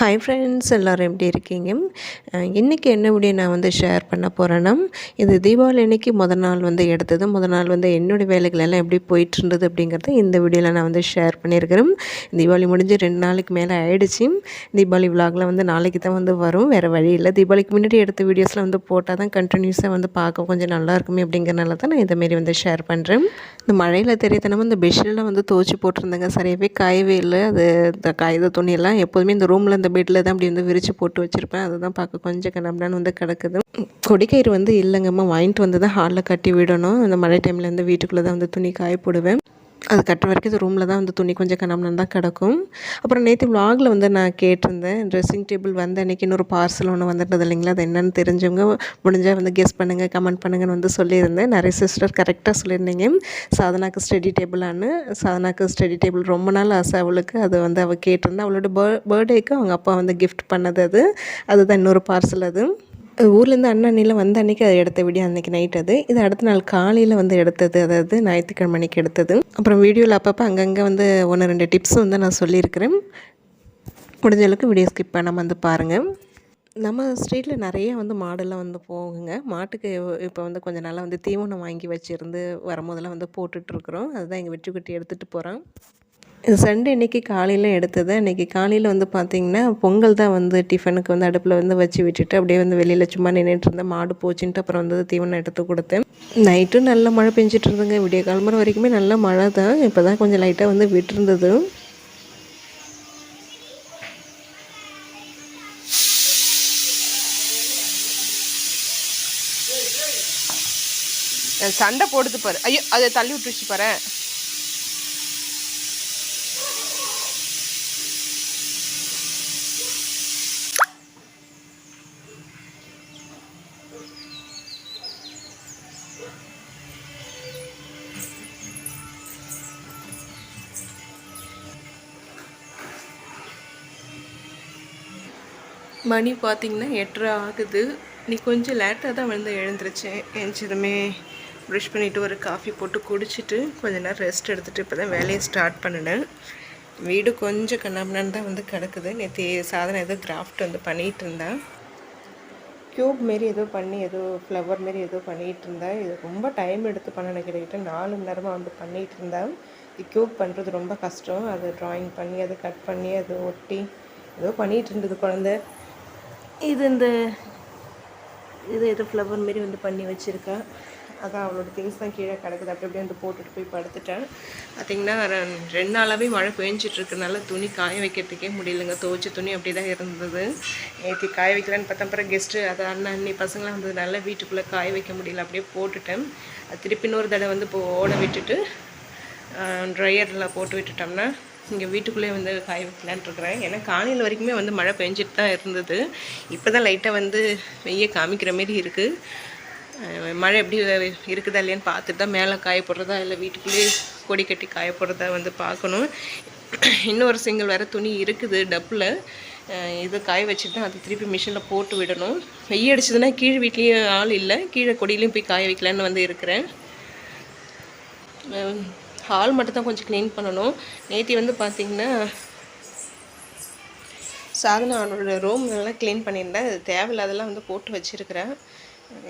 Hi friends எல்லோரும் எப்படி இருக்கீங்க? இன்றைக்கி இன்னைக்கு என்ன வீடியோ நான் வந்து ஷேர் பண்ண போகிறேன்னா இது தீபாவளி அன்னைக்கு முத நாள் வந்து எடுத்தது. முத நாள் வந்து என்னுடைய வேலைகள் எல்லாம் எப்படி போயிட்டு இருந்தது அப்படிங்கிறத இந்த வீடியோவில் நான் வந்து ஷேர் பண்ணியிருக்கிறேன். தீபாவளி முடிஞ்சு ரெண்டு நாளைக்கு மேலே ஆயிடுச்சு. தீபாவளி விலாகில் வந்து நாளைக்கு தான் வந்து வரும். வேறு வழி இல்லை. தீபாவளிக்கு முன்னாடி எடுத்த வீடியோஸில் வந்து போட்டால் தான் கண்டினியூஸாக வந்து பார்க்க கொஞ்சம் நல்லா இருக்குமே அப்படிங்கிறனால தான் நான் இந்தமாரி வந்து ஷேர் பண்ணுறேன் இந்த மழையில் தெரியாதனமா இந்த பெட்ஷீட்லாம் வந்து துவச்சி போட்டிருந்தேங்க. சரியாகவே காயவே இல்லை. அது இந்த காய்த துணியெல்லாம் எப்போதுமே இந்த ரூமில் இந்த பெட்டில் தான் அப்படி வந்து விரித்து போட்டு வச்சுருப்பேன். அதுதான் பார்க்க கொஞ்சம் கண்ணாமடான்னு வந்து கிடக்குது. கொடிக்கயிறு வந்து இல்லைங்கம்மா வாங்கிட்டு வந்து தான் ஹாலில் கட்டி விடணும். அந்த மழை டைமில் வந்து வீட்டுக்குள்ளே தான் வந்து துணி காய போடுவேன். அது கட்டுற வரைக்கும் இது ரூமில் தான் வந்து துணி கொஞ்சம் கண்ணாமலாம் தான் கிடக்கும். அப்புறம் நேற்று vlogல வந்து நான் கேட்டிருந்தேன் ட்ரெஸ்ஸிங் டேபிள் வந்து அன்றைக்கி இன்னொரு பார்சல் ஒன்று வந்துட்டது இல்லைங்களா? அது என்னென்னு தெரிஞ்சவங்க முடிஞ்சால் வந்து கெஸ் பண்ணுங்கள் கமெண்ட் பண்ணுங்கன்னு வந்து சொல்லியிருந்தேன். நிறைய சிஸ்டர் கரெக்டாக சொல்லியிருந்தீங்க. சாதனாக்கு ஸ்டடி டேபிளான்னு சாதனாக்கு ஸ்டடி டேபிள் ரொம்ப நாள் ஆசை அவளுக்கு. அது வந்து அவள் கேட்டிருந்தா அவளோட பர் பர்த்டேக்கு அவங்க அப்பா வந்து கிஃப்ட் பண்ணது அது. அதுதான் இன்னொரு பார்சல் அது. ஊர்லேருந்து அண்ணன் அண்ணிலாம் வந்த அன்றைக்கி அதை எடுத்த வீடியோ அன்றைக்கி நைட் அது. இது அடுத்த நாள் காலையில் வந்து எடுத்தது. அதாவது ஞாயிற்றுக்கிழமை அன்னைக்கு எடுத்தது. அப்புறம் வீடியோவில் அப்பப்போ அங்கங்கே வந்து ஒன்று ரெண்டு டிப்ஸ் வந்து நான் சொல்லியிருக்கிறேன். முடிஞ்ச அளவுக்கு வீடியோ ஸ்கிப் பண்ணாமல் வந்து பாருங்கள் நம்ம ஸ்ட்ரீட்டில் நிறைய வந்து மாடெல்லாம் வந்து போகுங்க. மாட்டுக்கு இப்போ வந்து கொஞ்சம் நாளாக வந்து தீவனம் வாங்கி வச்சுருந்து வரும்போதெல்லாம் வந்து போட்டுட்ருக்குறோம் அதுதான் எங்கள் வெற்றிக்குட்டி எடுத்துகிட்டு போகிறோம் சண்டே இன்னைக்கு காலையில் எடுத்தது இன்னைக்கு காலையில் வந்து பார்த்திங்கன்னா பொங்கல் தான் வந்து டிஃபனுக்கு வந்து அடுப்பில் வந்து வச்சு விட்டுட்டு அப்படியே வந்து வெளியில் சும்மா நின்றுட்டு இருந்தேன் மாடு போச்சுன்ட்டு அப்புறம் வந்து தீவனம் எடுத்து கொடுத்தேன். நைட்டும் நல்ல மழை பெஞ்சிட்டு இருந்தேங்க விடிய காலம்பரம் வரைக்குமே நல்ல மழை தான். இப்போ தான் கொஞ்சம் லைட்டாக வந்து விட்டுருந்தது. சண்டை போடுது பாரு. ஐயோ அதை தள்ளி விட்டுருச்சு பாரு. மணி பார்த்திங்கன்னா எட்டரை ஆகுது. நீ கொஞ்சம் லேட்டாக தான் வந்து எழுந்திரிச்சேன் எழுந்ததுமே ப்ரஷ் பண்ணிவிட்டு ஒரு காஃபி போட்டு குடிச்சிட்டு கொஞ்ச நேரம் ரெஸ்ட் எடுத்துகிட்டு இப்போ தான் வேலையை ஸ்டார்ட் பண்ணினேன். வீடு கொஞ்சம் கண்ணாமண்ணான்னு தான் வந்து கிடக்குது. நேற்று சாதனை ஏதோ கிராஃப்ட் வந்து பண்ணிகிட்டு இருந்தேன். க்யூப் மாரி ஏதோ பண்ணி ஏதோ ஃப்ளவர் மாரி ஏதோ பண்ணிகிட்டு இருந்தேன். இது ரொம்ப டைம் எடுத்து பண்ணணும் கிட்டக்கிட்ட நாலு மணி நேரமாக வந்து பண்ணிகிட்டு இருந்தேன். இது க்யூப் பண்ணுறது ரொம்ப கஷ்டம். அது ட்ராயிங் பண்ணி அதை கட் பண்ணி அதை ஒட்டி ஏதோ பண்ணிகிட்டு இருந்தது குழந்த. இது இந்த இது ஏதோ ஃப்ளவர் மாரி வந்து பண்ணி வச்சுருக்கேன். அதான் அவளோட திங்ஸ் தான் கீழே கிடக்குது. அப்படி அப்படியே வந்து போட்டுட்டு போய் படுத்துட்டேன். பார்த்தீங்கன்னா ரெண்டு நாளாகவே மழை பெஞ்சிட்ருக்கனால துணி காய வைக்கிறதுக்கே முடியலங்க. துவைச்ச துணி அப்படி தான் இருந்தது. நேற்று காய வைக்கலான்னு பார்த்தா அப்புறம் கெஸ்ட்டு அதை அண்ணன் அண்ணி பசங்களாம் வந்ததுனால வீட்டுக்குள்ளே காய வைக்க முடியல. அப்படியே போட்டுட்டேன். அது திருப்பி இன்னொரு தடவை வந்து இப்போ ஓட விட்டுட்டு ட்ரையரில் போட்டு விட்டுட்டோம்னா இங்கே வீட்டுக்குள்ளே வந்து காய வைக்கலான்ட்டு இருக்கிறேன் ஏன்னா காலையில் வரைக்குமே வந்து மழை பெஞ்சிட்டு தான் இருந்தது. இப்போ தான் லைட்டாக வந்து வெய்ய காமிக்கிற மாரி இருக்குது மழை எப்படி இருக்குதா இல்லையான்னு பார்த்துட்டு தான் மேலே காய போடுறதா இல்லை வீட்டுக்குள்ளேயே கொடி கட்டி காய போடுறதா வந்து பார்க்கணும். இன்னொரு சிங்கிள் வேறு துணி இருக்குது டப்பில். இதை காய வச்சுட்டு தான் அதை திருப்பி மிஷினில் போட்டு விடணும். வெய்ய அடிச்சதுன்னா கீழே வீட்லேயும் ஆள் இல்லை. கீழே கொடியிலையும் போய் காய வைக்கலான்னு வந்து இருக்கிறேன். ஹால் மட்டும் தான் கொஞ்சம் க்ளீன் பண்ணணும். நேத்தி வந்து பார்த்திங்கன்னா சாதனை அவனோட ரூம் நல்லா க்ளீன் பண்ணியிருந்தேன் அது தேவையில்லாதெல்லாம் வந்து போட்டு வச்சுருக்கிறேன்.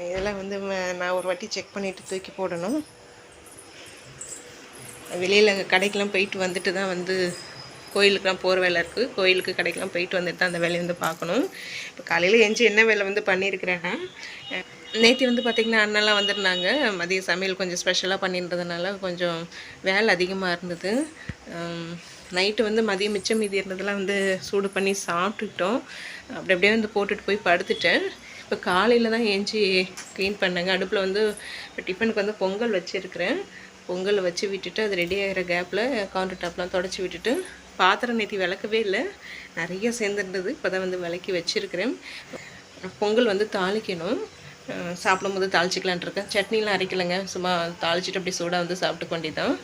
இதெல்லாம் வந்து நான் ஒரு வாட்டி செக் பண்ணிவிட்டு தூக்கி போடணும். வெளியில் கடைக்கெலாம் போயிட்டு வந்துட்டு தான் வந்து கோயிலுக்குலாம் போகிற வேலை இருக்குது கோயிலுக்கு கடைக்கெலாம் போயிட்டு வந்துட்டு தான் அந்த வேலையை வந்து பார்க்கணும். இப்போ காலையில் எஞ்சி என்ன வேலை வந்து பண்ணியிருக்கிறேன்னா நேற்று வந்து பார்த்திங்கன்னா அண்ணெல்லாம் வந்திருந்தாங்க. மதிய சமையல் கொஞ்சம் ஸ்பெஷலாக பண்ணின்றதுனால கொஞ்சம் வேலை அதிகமாக இருந்தது. நைட்டு வந்து மதியம் மிச்சம் மீதி இருந்ததெல்லாம் வந்து சூடு பண்ணி சாப்பிட்டுக்கிட்டோம் அப்படி அப்படியே வந்து போட்டுட்டு போய் படுத்துட்டேன். இப்போ காலையில் தான் ஏஞ்சி க்ளீன் பண்ணேங்க. அடுப்பில் வந்து இப்போ டிஃபனுக்கு வந்து பொங்கல் வச்சுருக்கிறேன். பொங்கல் வச்சு விட்டுட்டு அது ரெடி ஆகிற கேப்பில் கவுண்டர் டாப்லாம் தொடச்சி விட்டுட்டு பாத்திரம் நேற்று விளக்கவே இல்லை. நிறைய சேர்ந்துருந்தது. இப்போ தான் வந்து விளக்கி வச்சுருக்கிறேன். பொங்கல் வந்து தாளிக்கணும். சாப்பிடும் போது தாளிச்சிக்கலான் இருக்கேன். சட்னிலாம் அரைக்கலைங்க. சும்மா தாளிச்சிட்டு அப்படி சூடாக வந்து சாப்பிட்டு கொண்டிதான்.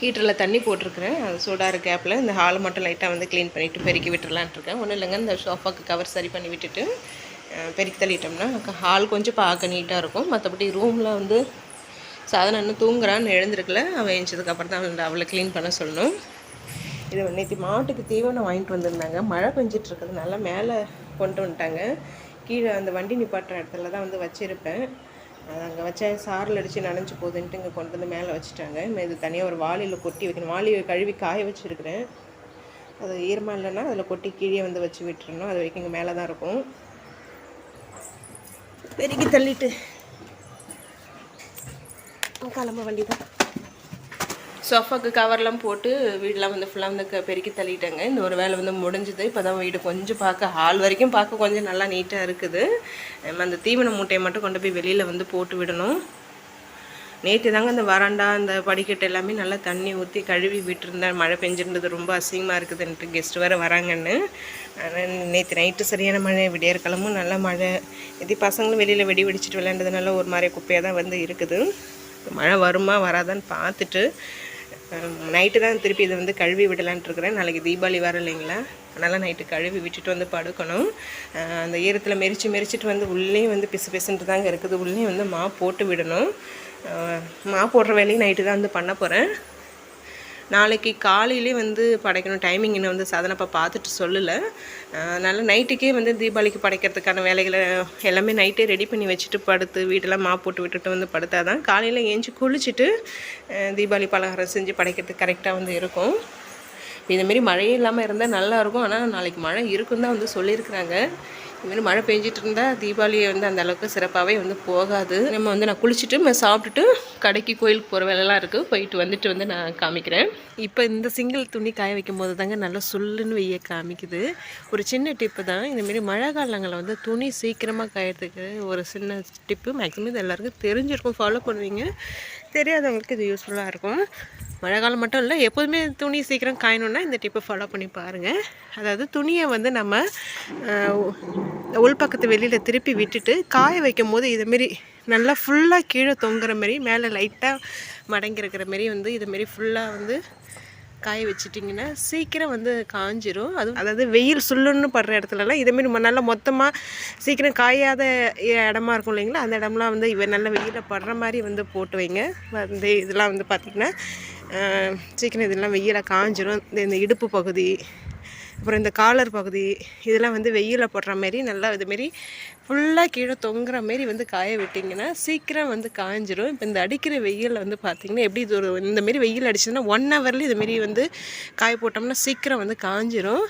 ஹீட்டரில் தண்ணி போட்டிருக்கிறேன். அது சூடாக கேப்பில் இந்த ஹாலை மட்டும் லைட்டாக வந்து க்ளீன் பண்ணிவிட்டு பெருக்கி விட்டுறலான்ட்டு இருக்கேன். ஒன்றும் இல்லைங்க இந்த சோஃபாக்கு கவர் சரி பண்ணி விட்டுட்டு பெருக்கி தள்ளிட்டோம்னா ஹால் கொஞ்சம் பார்க்க நீட்டாக இருக்கும். மற்றபடி ரூமில் வந்து சாதனை இன்னும் தூங்குறான்னு எழுந்திருக்கல. அவன் எழுந்ததுக்கப்புறம் தான் அவளை க்ளீன் பண்ண சொல்லணும். இது நேற்று மாட்டுக்கு தீவனம் வாங்கிட்டு வந்திருந்தாங்க. மழை பெஞ்சிட்டுருக்கறதுனால மேலே கொண்டு வந்துட்டாங்க. கீழே அந்த வண்டி நிப்பாட்டுற இடத்துல தான் வந்து வச்சுருப்பேன். அதை அங்கே வச்சேன் சாரில் அடித்து நனைஞ்சு போகுதுன்ட்டு இங்கே கொண்டு வந்து மேலே வச்சுட்டாங்க. இனிமே இது தனியாக ஒரு வாளியில் கொட்டி வைக்கணும். வாளியை கழுவி காய வச்சுருக்கிறேன். அது ஈரமாக இல்லைன்னா அதில் கொட்டி கீழே வந்து வச்சு விட்டுறணும். அது வரைக்கும் இங்கே மேலே தான் இருக்கும். பெருகி தள்ளிட்டு. கிளம்ப வண்டி தான் சோஃபாக்கு கவர்லாம் போட்டு வீடெலாம் வந்து ஃபுல்லாக வந்து க- பெருக்கி தள்ளிட்டேங்க. இந்த ஒரு வேலை வந்து முடிஞ்சுது. இப்போ தான் வீடு கொஞ்சம் பார்க்க ஹால் வரைக்கும் பார்க்க கொஞ்சம் நல்லா நீட்டாக இருக்குது. நம்ம அந்த தீவன மூட்டையை மட்டும் கொண்டு போய் வெளியில் வந்து போட்டு விடணும். நேற்று தாங்க அந்த வராண்டா அந்த படிக்கட்டு எல்லாமே நல்லா தண்ணி ஊற்றி கழுவி விட்டுருந்தேன். மழை பெஞ்சிருந்தது ரொம்ப அசிங்கமாக இருக்குதுன்ட்டு கெஸ்ட் வேறு வராங்கன்னு. ஆனால் நேற்று நைட்டு சரியான மழை விடியற்காலமும் நல்ல மழை. இது பசங்களும் வெளியில் வெடி வெடிச்சிட்டு விளையாண்டதுனால ஒரு மாதிரி குப்பையாக தான் வந்து இருக்குது. மழை வருமா வராதான்னு பார்த்துட்டு நைட்டு தான் திருப்பி இதை வந்து கழுவி விடலான்ட்டு இருக்கிறேன். நாளைக்கு தீபாவளி வர இல்லைங்களா? அதனால் நைட்டு கழுவி விட்டுட்டு வந்து படுக்கணும். அந்த ஈரத்தில் மெரிச்சு மெரிச்சிட்டு வந்து உள்ளேயும் வந்து பிசு பிசுன்ட்டு தாங்க இருக்குது. உள்ளேயும் வந்து மா போட்டு விடணும். மா போடுற வேலையும் நைட்டு தான் வந்து பண்ண போகிறேன் நாளைக்கு காலையிலே வந்து படைக்கணும். டைமிங் இன்னும் வந்து சாதனப்பா பார்த்துட்டு சொல்லலை. அதனால் நைட்டுக்கே வந்து தீபாவளிக்கு படைக்கிறதுக்கான வேலைகளை எல்லாமே நைட்டே ரெடி பண்ணி வச்சுட்டு படுத்து வீட்டெல்லாம் மா போட்டு விட்டுட்டு வந்து படுத்தா தான் காலையில் ஏஞ்சி குளிச்சுட்டு தீபாவளி பலகாரம் செஞ்சு படைக்கிறதுக்கு கரெக்டாக வந்து இருக்கும். இதுமாரி மழையே இல்லாமல் இருந்தால் நல்லாயிருக்கும் ஆனால் நாளைக்கு மழை இருக்குன்னு தான் வந்து சொல்லியிருக்கிறாங்க. இதுமாரி மழை பெஞ்சிட்டு இருந்தால் தீபாவளி வந்து அந்த அளவுக்கு சிறப்பாகவே வந்து போகாது. நம்ம வந்து நான் குளிச்சுட்டு சாப்பிட்டுட்டு கடைக்கு கோயிலுக்கு போகிற வேலைலாம் இருக்குது போயிட்டு வந்துட்டு வந்து நான் காமிக்கிறேன். இப்போ இந்த சிங்கிள் துணி காய வைக்கும் போது தாங்க நல்லா சுல்லுன்னு வெய்ய காமிக்குது. ஒரு சின்ன டிப்பு தான். இந்தமாரி மழை காலங்களில் வந்து துணி சீக்கிரமாக காயறதுக்கு ஒரு சின்ன டிப்பு. மேக்ஸிமம் இது எல்லாருக்கும் தெரிஞ்சிருக்கும். ஃபாலோ பண்ணுவீங்க. தெரியாதவங்களுக்கு இது யூஸ்ஃபுல்லாக இருக்கும். மழை காலம் மட்டும் இல்லை எப்போதுமே துணி சீக்கிரம் காயணுன்னா இந்த டிப்பை ஃபாலோ பண்ணி பாருங்கள் அதாவது துணியை வந்து நம்ம உள்பக்கத்து வெளியில் திருப்பி விட்டுட்டு காய வைக்கும் போது இதுமாரி நல்லா ஃபுல்லாக கீழே தொங்குற மாரி மேலே லைட்டாக மடங்கி இருக்கிற மாரி வந்து இதுமாரி ஃபுல்லாக வந்து காய வச்சிட்டிங்கன்னா சீக்கிரம் வந்து காஞ்சிரும். அது அதாவது வெயில் சுள்ளுன்னு படுற இடத்துலலாம் இதேமாரி நல்லா மொத்தமாக சீக்கிரம் காயாத இடமா இருக்கும் இல்லைங்களா? அந்த இடம்லாம் வந்து இவ நல்ல வெயிலில் படுற மாதிரி வந்து போட்டு வைங்க. வந்து இதெல்லாம் வந்து பார்த்திங்கன்னா சீக்கிரம் இதெல்லாம் வெயில காஞ்சிடும் இந்த இந்த இடுப்பு பகுதி அப்புறம் இந்த காலர் பகுதி இதெல்லாம் வந்து வெயிலில் போடுற மாரி நல்லா இதுமாரி ஃபுல்லாக கீழே தொங்குற மாரி வந்து காய விட்டிங்கன்னா சீக்கிரம் வந்து காய்ஞ்சிரும் இப்போ இந்த அடிக்கிற வெயிலில் வந்து பார்த்திங்கன்னா எப்படி இது ஒரு இந்த மாரி வெயில் அடிச்சதுன்னா ஒன் ஹவர்லேயே இதுமாரி வந்து காய போட்டோம்னா சீக்கிரம் வந்து காஞ்சிரும்.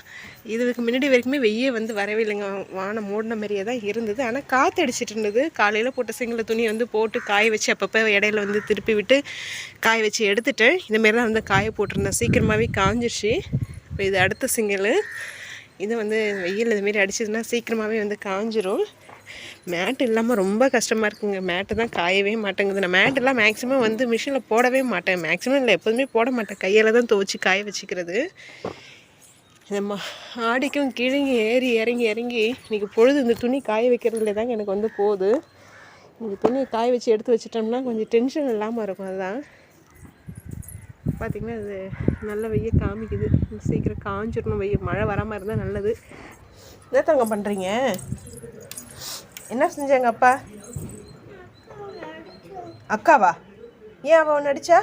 இதுக்கு முன்னாடி வரைக்குமே வெய்ய வந்து வரவே இல்லைங்க. வானம் மூடின மாதிரியே தான் இருந்தது. ஆனால் காற்று அடிச்சிட்டு இருந்தது. காலையில் போட்ட சிங்கில துணி வந்து போட்டு காய வச்சு அப்பப்போ இடையில வந்து திருப்பி விட்டு காய வச்சு எடுத்துட்டேன் இந்தமாரி தான் வந்து காய போட்டிருந்தேன். சீக்கிரமாகவே காஞ்சிருச்சு. இப்போ இது அடுத்த சிங்கிள். இது வந்து வெயில் இதுமாரி அடிச்சதுன்னா சீக்கிரமாகவே வந்து காஞ்சிரும். மேட் இல்லாமல் ரொம்ப கஷ்டமாக இருக்குங்க. மேட்டு தான் காயவே மாட்டேங்குது. நான் மேட்டெல்லாம் மேக்ஸிமம் வந்து மிஷினில் போடவே மாட்டேன். மேக்ஸிமம் இல்லை எப்போதுமே போட மாட்டேன். கையில் தான் துவச்சி காய வச்சுக்கிறது. இந்த மா ஆடிக்கும் கிழங்கி ஏறி இறங்கி இறங்கி இன்றைக்கி பொழுது இந்த துணி காய வைக்கிறதுல தாங்க எனக்கு வந்து போகுது இந்த துணியை காய வச்சு எடுத்து வச்சிட்டோம்னா கொஞ்சம் டென்ஷன் இல்லாமல் இருக்கும். அதுதான் பார்த்திங்கன்னா இது நல்ல வெய்ய காமிக்குது. சீக்கிரம் காஞ்சிடணும் வெய்ய. மழை வராமல் இருந்தால் நல்லது. என்ன தங்க பண்ணுறீங்க என்ன செஞ்சாங்க அப்பா? அக்காவா? ஏன் அவன் நடிச்சா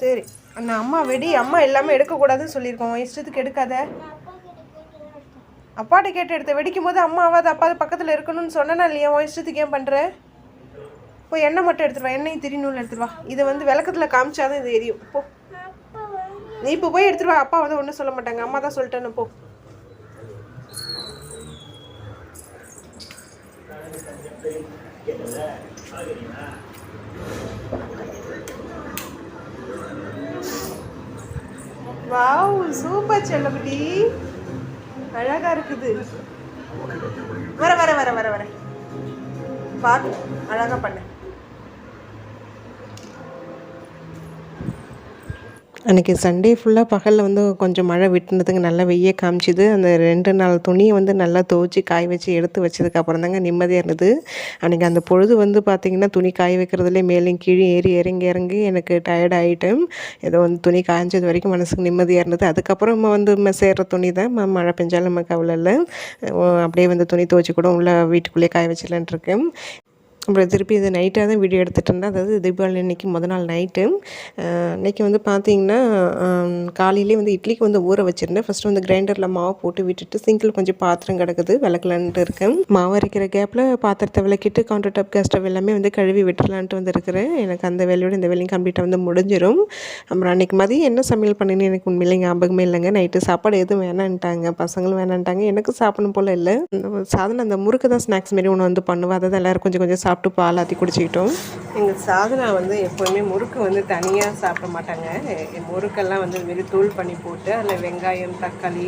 சரி. அண்ணா அம்மா வெடி அம்மா எல்லாமே எடுக்கக்கூடாதுன்னு சொல்லியிருக்கோம். உன் இஷ்டத்துக்கு எடுக்காத. அப்பாட்ட கேட்டு எடுத்த. வெடிக்கும் போது அம்மா ஆகாது அப்பா பக்கத்தில் இருக்கணும்னு சொன்னா இல்லையா? உன் இஷ்டத்துக்கு ஏன் பண்ணுற போய் எண்ணெய் மட்டும் எடுத்துருவா எண்ணெய் திரி நூல் இதை வந்து விளக்கத்தில் காமிச்சாதான் இது எரியும். போ. நீ இப்போ போய் எடுத்துருவா வா அப்பா வந்து ஒன்றும் சொல்ல மாட்டாங்க. அம்மா தான் சொல்லிட்டேன்னு போ. வாவ் சூப்பர் செல்லபடி அழகா இருக்குது. வர வர வர வர வர. பார்த்து அழகா பண்ணு. அன்றைக்கி சண்டே ஃபுல்லாக பகலில் வந்து கொஞ்சம் மழை விட்டுனதுக்கு நல்லா வெய்ய காமிச்சிது. அந்த ரெண்டு நாள் துணியை வந்து நல்லா துவைச்சி காய வச்சு எடுத்து வச்சதுக்கப்புறம் தாங்க நிம்மதியாக இருந்தது. அன்றைக்கி அந்த பொழுது வந்து பார்த்திங்கன்னா துணி காய வைக்கிறதுலே மேலேயும் கீழே ஏறி இறங்கி இறங்கி எனக்கு டயர்ட் ஆகிட்டேன் ஏதோ வந்து துணி காய்ஞ்சது வரைக்கும் மனசுக்கு நிம்மதியாக இருந்தது. அதுக்கப்புறம் நம்ம வந்து ம- சேர்ற துணி தான். மழை பெஞ்சாலும் நம்ம கவலை இல்லை. அப்படியே வந்து துணி துவைச்சி கூட உள்ள வீட்டுக்குள்ளேயே காய வச்சிடலான்ட்டு இருக்கேன். அப்புறம் திருப்பி இது நைட்டாக தான் வீடியோ எடுத்துகிட்டு இருந்தேன். அதாவது தீபாவளி அன்றைக்கி முத நாள் நைட்டு இன்றைக்கி வந்து பார்த்தீங்கன்னா காலையிலே வந்து இட்லிக்கு வந்து ஊற வச்சுருந்தேன். ஃபஸ்ட்டு வந்து கிரைண்டரில் மாவு போட்டு விட்டுட்டு சிங்கிள் கொஞ்சம் பாத்திரம் கிடக்குது விளக்கலான்ட்டு இருக்கேன். மாவு அரைக்கிற கேப்பில் பாத்திரத்தை விளக்கிட்டு கவுண்டர் டாப் கேஸ் ஸ்டவ் எல்லாமே வந்து கழுவி விட்டுலான்ட்டு வந்து இருக்கிறேன் எனக்கு அந்த வேலையோட இந்த வேலையும் கம்ப்ளீட்டாக வந்து முடிஞ்சிடும் அப்புறம் அன்றைக்கி மதியம் என்ன சமையல் பண்ணினு எனக்கு உண்மையிலே ஞாபகமே இல்லைங்க. நைட்டு சாப்பாடு எதுவும் வேணான்ட்டாங்க. பசங்களும் வேணான்ட்டாங்க. எனக்கு சாப்பிடணும் போல் இல்லை. இந்த சாதனை அந்த முறுக்கு தான் ஸ்நாக்ஸ் மாரி ஒன்று வந்து பண்ணுவேன் அதை தான் எல்லோரும் கொஞ்சம் கொஞ்சம் சாப்பிட்டு சாப்பிட்டு பால் ஆற்றி குடிச்சிக்கிட்டோம். எங்கள் சாதனா வந்து எப்போவுமே முறுக்கு வந்து தனியாக சாப்பிட மாட்டாங்க. முறுக்கெல்லாம் வந்து வெறும் தூள் பண்ணி போட்டு அதில் வெங்காயம் தக்காளி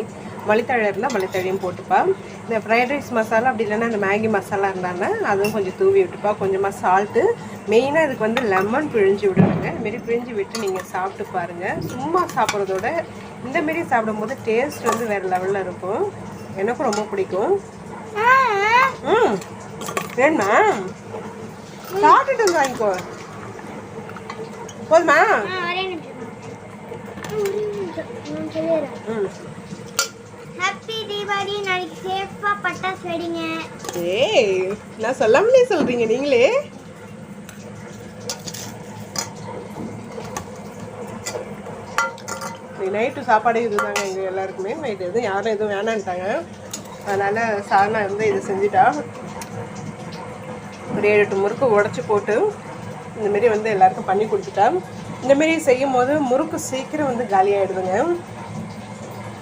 வழித்தழை இருந்தால் வழித்தழையும் போட்டுப்பா. இந்த ஃப்ரைட் ரைஸ் மசாலா அப்படி இல்லைன்னா இந்த மேகி மசாலா இருந்தாங்கன்னா அதுவும் கொஞ்சம் தூவி விட்டுப்பா. கொஞ்சமாக சால்ட்டு மெயினாக இதுக்கு வந்து லெமன் பிழிஞ்சு விடுவாங்க இதுமாரி பிழிஞ்சு விட்டு நீங்கள் சாப்பிட்டு பாருங்கள் சும்மா சாப்பிட்றதோட இந்த மாரி சாப்பிடும்போது டேஸ்ட் வந்து வேறு லெவலில் இருக்கும். எனக்கும் ரொம்ப பிடிக்கும். ம். வேணுமா? சாப்பிட்டுட்டு வந்து வாங்கிக்கோ. போதுமா? ஹாப்பி தீபாவளி நாளைக்கு சேஃபா பட்டாசு வெடிங்க. ஏய் நான் சொல்லாமலே சொல்றீங்க நீங்களே? நைட்டு சாப்பாடே இதுதாங்க எங்கள் எல்லாருக்குமே. நைட்டு எதுவும் யாரும் எதுவும் வேணான்ட்டாங்க. அதனால் சாரணா வந்து இது செஞ்சுட்டா. ஒரு ஏழு எட்டு முறுக்கு உடச்சி போட்டு இந்தமாரி வந்து எல்லாருக்கும் பண்ணி கொடுத்துட்டேன். இந்தமாரி செய்யும் போது முறுக்கு சீக்கிரம் வந்து காலியாகிடுதுங்க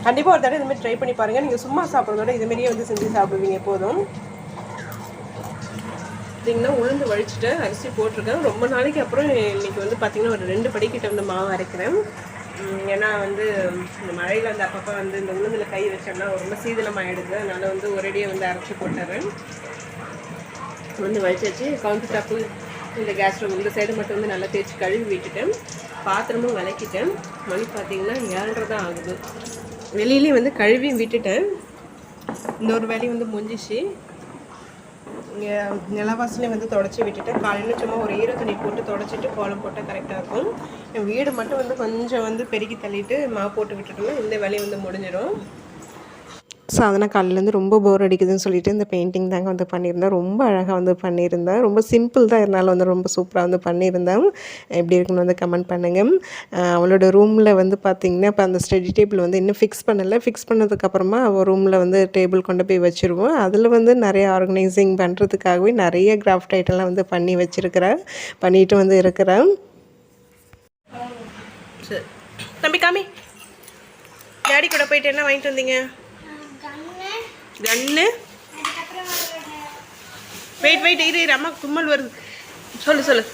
கண்டிப்பாக ஒரு தடவை இதுமாரி ட்ரை பண்ணி பாருங்கள் நீங்கள் சும்மா சாப்பிட்றதோட இதுமாரியே வந்து செஞ்சு சாப்பிடுவீங்க எப்போதும். பார்த்திங்கன்னா உளுந்து வழிச்சிட்டு அரிசி போட்டிருக்கேன். ரொம்ப நாளைக்கு அப்புறம் இன்றைக்கி வந்து பார்த்திங்கன்னா ஒரு ரெண்டு படிக்கிட்ட வந்து மாவு அரைக்கிறேன். ஏன்னா வந்து இந்த மழையில் வந்து அப்பப்போ வந்து இந்த உளுந்தில் கை வச்சோம்னா ரொம்ப சீதளமாகிடுது அதனால் வந்து ஒரேடியாக வந்து அரைச்சி போட்டுறேன். வந்து வலிச்சாச்சு. கவுண்டர் டாப்பு இந்த கேஸ் ஸ்டவ் இந்த சைடு மட்டும் வந்து நல்லா தேய்ச்சி கழுவி விட்டுட்டேன். பாத்திரமும் விளக்கிட்டேன் மணி பார்த்தீங்கன்னா ஏழரை தான் ஆகுது. வெளியிலேயே வந்து கழுவி விட்டுட்டேன். இந்த ஒரு வேலையும் வந்து முடிஞ்சிச்சு. இங்கே நிலவாசலையும் வந்து தொடச்சி விட்டுட்டேன். காலையில் சும்மா ஒரு ஈர துணி போட்டு தொடச்சிட்டு கோலம் போட்டால் கரெக்டாக இருக்கும். என் வீடு மட்டும் வந்து கொஞ்சம் வந்து பெருக்கி தள்ளிட்டு மாவு போட்டு விட்டுட்டோம்னா இந்த வேலையும் வந்து முடிஞ்சிடும். ஸோ அதனால் காலையிலேருந்து ரொம்ப போர் அடிக்குதுன்னு சொல்லிட்டு இந்த பெயிண்டிங் தாங்க வந்து பண்ணியிருந்தேன். ரொம்ப அழகாக வந்து பண்ணியிருந்தேன். ரொம்ப சிம்பிள் தான் இருந்தாலும் வந்து ரொம்ப சூப்பராக வந்து பண்ணியிருந்தேன். எப்படி இருக்குன்னு வந்து கமெண்ட் பண்ணுங்கள் அவளோட ரூமில் வந்து பார்த்திங்கன்னா இப்போ அந்த ஸ்டடி டேபிள் வந்து இன்னும் ஃபிக்ஸ் பண்ணலை. ஃபிக்ஸ் பண்ணதுக்கப்புறமா அவள் ரூமில் வந்து டேபிள் கொண்டு போய் வச்சுருவோம். அதில் வந்து நிறைய ஆர்கனைசிங் பண்ணுறதுக்காகவே நிறைய கிராஃப்ட் ஐட்டம்லாம் வந்து பண்ணி வச்சுருக்கிறேன். பண்ணிட்டு வந்து இருக்கிறேன். சரி. தம்பி காமி. டேடி கூட போயிட்டு என்ன வாங்கிட்டு வந்தீங்க? கண்ணு. வெயிட் வெயிட் இரு இரு அம்மா கும்மல் வருது. சொல்லு சொல்லு.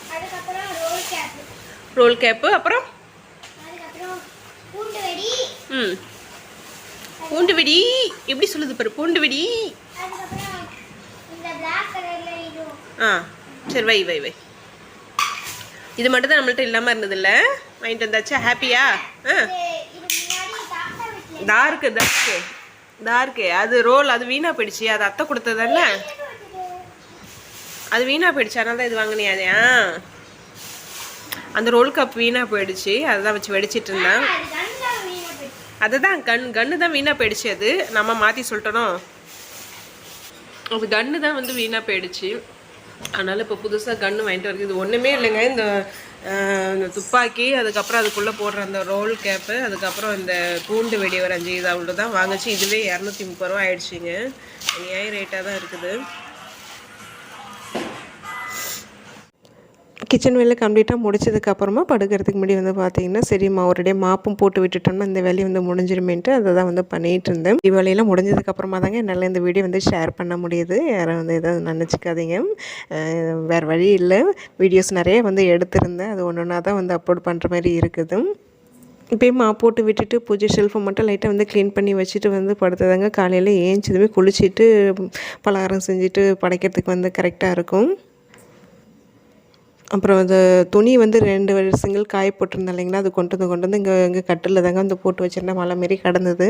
ரோல் கேப் ரோல் கேப்பு அப்புறம்? ம். பூண்டு வெடி. எப்படி சொல்லுது பாரு பூண்டு வெடி. ஆ சரி வை வை வை. இது மட்டும் தான் நம்மள்ட்ட இல்லாமல் இருந்ததில்ல. வாங்கிட்டு வந்தாச்சா? ஹாப்பியா ஆ. வீட்டில் டார்க்கு டார்க்கு அது ரோல் அது வீணாக போயிடுச்சு. அது அத்தை கொடுத்ததல்ல? அது வீணாக போயிடுச்சு. அதனால தான் இது வாங்கினியாதையா அந்த ரோல் கப் வீணாக போயிடுச்சு. அதுதான் வச்சு வெடிச்சிட்டு இருந்தேன். அதுதான் கன் கன்று தான் வீணாக போயிடுச்சு அது. நம்ம மாற்றி சொல்லிட்டோம். அது கன்று தான் வந்து வீணாக போயிடுச்சு. அதனால் இப்போ புதுசாக கன்று வாங்கிட்டு வருது. இது ஒன்றுமே இல்லைங்க. இந்த இந்த துப்பாக்கி அதுக்கப்புறம் அதுக்குள்ளே போடுற அந்த ரோல் கேப்பு அதுக்கப்புறம் இந்த பூண்டு வெடி ஒரு அஞ்சு இது அவ்வளோ தான் வாங்கிச்சு. இதுவே இரநூத்தி முப்பது ரூபா ஆயிடுச்சுங்க. நியாய ரேட்டாக தான் இருக்குது. கிச்சன் வேலை கம்ப்ளீட்டாக முடிச்சதுக்கப்புறமா படுக்கிறதுக்கு முன்னாடி வந்து பார்த்தீங்கன்னா சரிம்மா ஒரேடியே மாப்பும் போட்டு விட்டுட்டோம்னா இந்த வேலையை வந்து முடிஞ்சிருமேன்ட்டு அதை தான் வந்து பண்ணிகிட்டு இருந்தேன். இவ்வளையெல்லாம் முடிஞ்சதுக்கப்புறமா தாங்க என்னால் இந்த வீடியோ வந்து ஷேர் பண்ண முடியுது. யாரும் வந்து எதாவது நினச்சிக்காதீங்க. வேறு வழி இல்லை. வீடியோஸ் நிறைய வந்து எடுத்திருந்தேன். அது ஒன்று ஒன்றா தான் வந்து அப்லோட் பண்ணுற மாதிரி இருக்குது. இப்போயே மா போட்டு விட்டுட்டு பூஜை ஷெல்ஃபை மட்டும் லைட்டாக வந்து க்ளீன் பண்ணி வச்சுட்டு வந்து படுத்ததாங்க காலையில் ஏஞ்சதுமே குளிச்சுட்டு பலகாரம் செஞ்சுட்டு படைக்கிறதுக்கு வந்து கரெக்டாக இருக்கும். அப்புறம் அந்த துணி வந்து ரெண்டு வருஷங்கள் காய போட்டிருந்தேன் இல்லைங்களா? அது கொண்டு வந்து கொண்டு வந்து இங்கே இங்கே கட்டில் தாங்க வந்து போட்டு வச்சிருந்தேன். மழை மாரி கிடந்தது.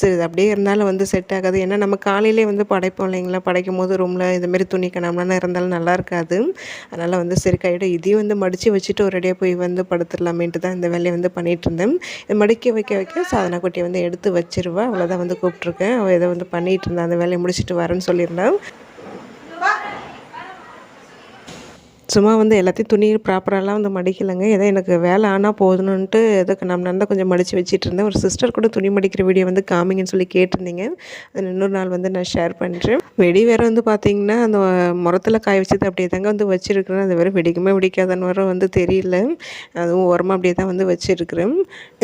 சரி இது அப்படியே இருந்தாலும் வந்து செட் ஆகாது. ஏன்னா நம்ம காலையிலே வந்து படைப்போம் இல்லைங்களா? படைக்கும் போது ரூமில் இதுமாரி துணி கணம்லாம் இருந்தாலும் நல்லா இருக்காது. அதனால் வந்து சரி கையோட இதையும் வந்து மடித்து வச்சுட்டு ஒரேடியாக போய் வந்து படுத்துடலாமேன்ட்டு தான் இந்த வேலையை வந்து பண்ணிகிட்டு இருந்தேன். இது மடிக்க வைக்க வைக்க சாதனை குட்டியை வந்து எடுத்து வச்சிருவேன் அவ்வளோதான் வந்து கூப்பிட்ருக்கேன் அவள் இதை வந்து பண்ணிகிட்டு இருந்தா. அந்த வேலையை முடிச்சுட்டு வரேன்னு சொல்லியிருந்தேன் சும்மா வந்து எல்லாத்தையும் துணி ப்ராப்பராலாம் வந்து மடிக்கலைங்க. ஏதோ எனக்கு வேலை ஆனால் போதுணுன்ட்டு எதுக்கு நம்ம நடந்தால் கொஞ்சம் மடித்து வச்சுட்டு இருந்தேன். ஒரு சிஸ்டர் கூட துணி மடிக்கிற வீடியோ வந்து காமிங்கன்னு சொல்லி கேட்டிருந்தீங்க. அது இன்னொரு நாள் வந்து நான் ஷேர் பண்ணுறேன் வெடி வேறு வந்து பார்த்திங்கன்னா அந்த முரத்தில் காய வச்சது அப்படியே தாங்க வந்து வச்சுருக்குறேன். அது வேறு வெடிக்குமே வெடிக்காதன்னு வர வந்து தெரியல. அதுவும் உரமாக அப்படியே தான் வந்து வச்சுருக்கிறேன்.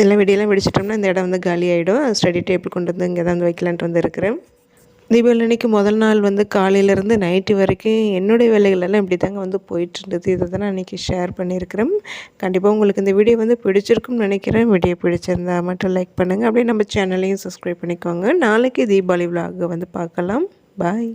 எல்லாம் வெடியெல்லாம் வெடிச்சிட்டோம்னா இந்த இடம் வந்து காலி ஆகிடும் ஸ்டடி டேபிள் கொண்டு வந்து இங்கே தான் வந்து வைக்கலான்ட்டு வந்து இருக்கிறேன். தீபாவளி முதல் நாள் வந்து காலையிலேருந்து நைட்டு வரைக்கும் என்னுடைய வேலைகளெல்லாம் இப்படி தாங்க வந்து போயிட்டுருந்தது. இதை தான் நான் இன்றைக்கி ஷேர் பண்ணியிருக்கிறேன். கண்டிப்பாக உங்களுக்கு இந்த வீடியோ வந்து பிடிச்சிருக்கும்னு நினைக்கிறேன். வீடியோ பிடிச்சிருந்தா மட்டும் லைக் பண்ணுங்கள் அப்படியே நம்ம சேனலையும் சப்ஸ்கிரைப் பண்ணிக்கோங்க. நாளைக்கு தீபாவளி விலாக வந்து பார்க்கலாம். பாய்